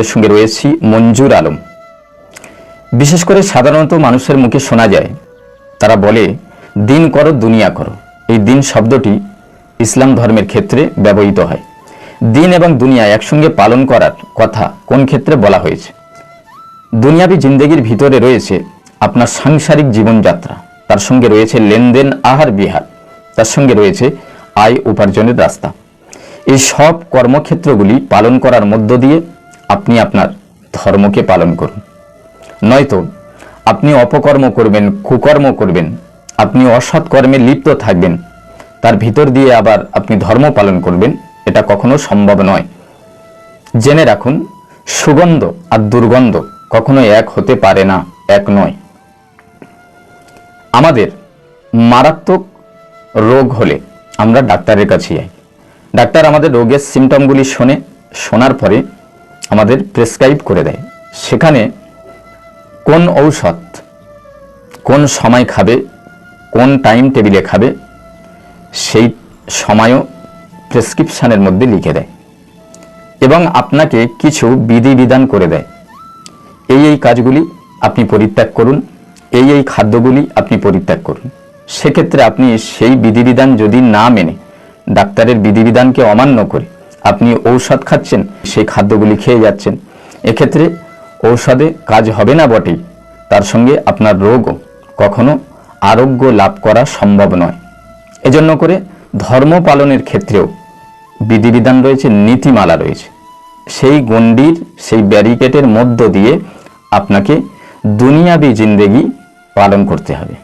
আপনাদের সঙ্গে রয়েছি মঞ্জুর আলম। বিশেষ করে সাধারণত মানুষের মুখে শোনা যায়, তারা বলে, দিন করো, দুনিয়া করো। এই দিন শব্দটি ইসলাম ধর্মের ক্ষেত্রে ব্যবহৃত হয়। দিন এবং দুনিয়া একসঙ্গে পালন করার কথা কোন ক্ষেত্রে বলা হয়েছে? দুনিয়াবি জিন্দেগির ভিতরে রয়েছে আপনার সাংসারিক জীবনযাত্রা। তার সঙ্গে রয়েছে লেনদেন, আহার, বিহার। তার সঙ্গে রয়েছে আয় উপার্জনের রাস্তা। এই সব কর্মক্ষেত্রগুলি পালন করার মধ্য দিয়ে আপনি আপনার ধর্মকে পালন করুন। নয়তো আপনি অপকর্ম করবেন, কুকর্ম করবেন, আপনি অসৎ কর্মে লিপ্ত থাকবেন, তার ভিতর দিয়ে আবার আপনি ধর্ম পালন করবেন, এটা কখনো সম্ভব নয়। জেনে রাখুন, সুগন্ধ আর দুর্গন্ধ কখনো এক হতে পারে না, এক নয়। আমাদের মারাত্মক রোগ হলে আমরা ডাক্তারের কাছে যাই। ডাক্তার আমাদের রোগের সিমটমগুলি শোনে, শোনার পরে আমাদের প্রেসক্রাইব করে দেয়। সেখানে কোন ঔষধ, কোন সময় খাবে, কোন টাইম টেবিলে খাবে, সেই সময়ও প্রেসক্রিপশানের মধ্যে লিখে দেয় এবং আপনাকে কিছু বিধিবিধান করে দেয়। এই এই কাজগুলি আপনি পরিত্যাগ করুন, এই এই খাদ্যগুলি আপনি পরিত্যাগ করুন। সেক্ষেত্রে আপনি সেই বিধিবিধান যদি না মেনে, ডাক্তারের বিধিবিধানকে অমান্য করে আপনি ঔষধ খাচ্ছেন, সেই খাদ্যগুলি খেয়ে যাচ্ছেন। এক্ষেত্রে ঔষধে কাজ হবে না বটেই তার সঙ্গে আপনার রোগও কখনো আরোগ্য লাভ করা সম্ভব নয়। এজন্য করে ধর্ম পালনের ক্ষেত্রেও বিধিবিধান রয়েছে, নীতিমালা রয়েছে। সেই গণ্ডির, সেই ব্যারিকেডের মধ্য দিয়ে আপনাকে দুনিয়াবি জিন্দেগি পালন করতে হবে।